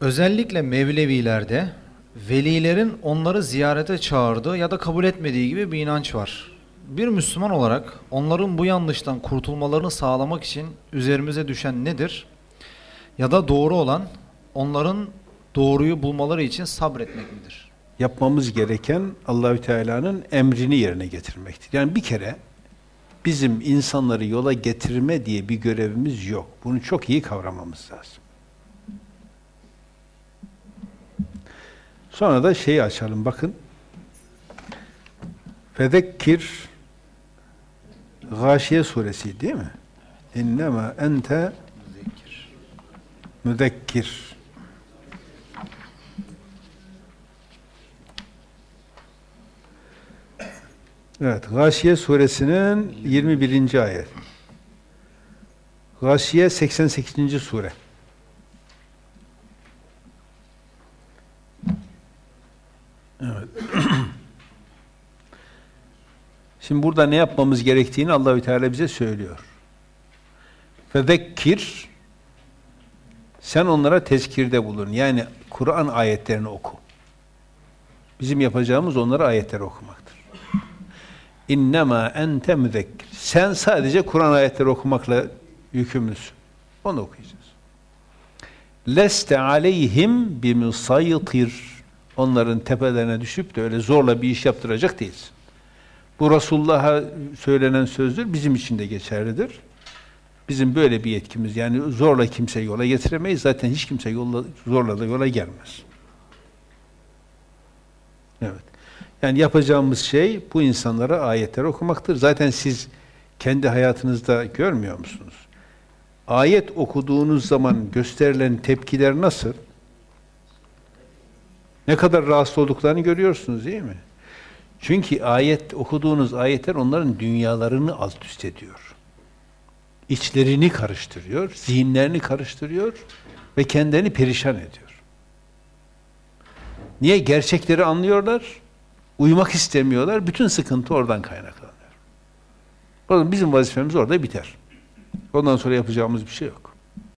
Özellikle Mevlevilerde velilerin onları ziyarete çağırdığı ya da kabul etmediği gibi bir inanç var. Bir Müslüman olarak onların bu yanlıştan kurtulmalarını sağlamak için üzerimize düşen nedir? Ya da doğru olan onların doğruyu bulmaları için sabretmek midir? Yapmamız gereken Allahü Teala'nın emrini yerine getirmektir. Yani bir kere bizim insanları yola getirme diye bir görevimiz yok. Bunu çok iyi kavramamız lazım. Sonra da şeyi açalım bakın. Fezekkir Gâşiye suresi değil mi? İnnemâ ente müzekkir. Evet, Gâşiye suresinin 21. ayet. Gâşiye 88. sure. Evet. Şimdi burada ne yapmamız gerektiğini Allahü Teala bize söylüyor. Fezekkir sen onlara tezkirde bulun. Yani Kur'an ayetlerini oku. Bizim yapacağımız onlara ayetleri okumaktır. İnnemâ ente müzekkir. Sen sadece Kur'an ayetleri okumakla yükümlüsün. Onu okuyacağız. Leste aleyhim bimusaytir. Onların tepelerine düşüp de öyle zorla bir iş yaptıracak değilsin. Bu Resulullah'a söylenen sözdür, bizim için de geçerlidir. Bizim böyle bir yetkimiz, yani zorla kimse yola getiremeyiz. Zaten hiç kimse yolla, zorla da yola gelmez. Evet. Yani yapacağımız şey bu insanlara ayetler okumaktır. Zaten siz kendi hayatınızda görmüyor musunuz? Ayet okuduğunuz zaman gösterilen tepkiler nasıl? Ne kadar rahatsız olduklarını görüyorsunuz değil mi? Çünkü ayet okuduğunuz ayetler onların dünyalarını alt üst ediyor. İçlerini karıştırıyor, zihinlerini karıştırıyor ve kendilerini perişan ediyor. Niye? Gerçekleri anlıyorlar, uyumak istemiyorlar, bütün sıkıntı oradan kaynaklanıyor. O bizim vazifemiz orada biter. Ondan sonra yapacağımız bir şey yok.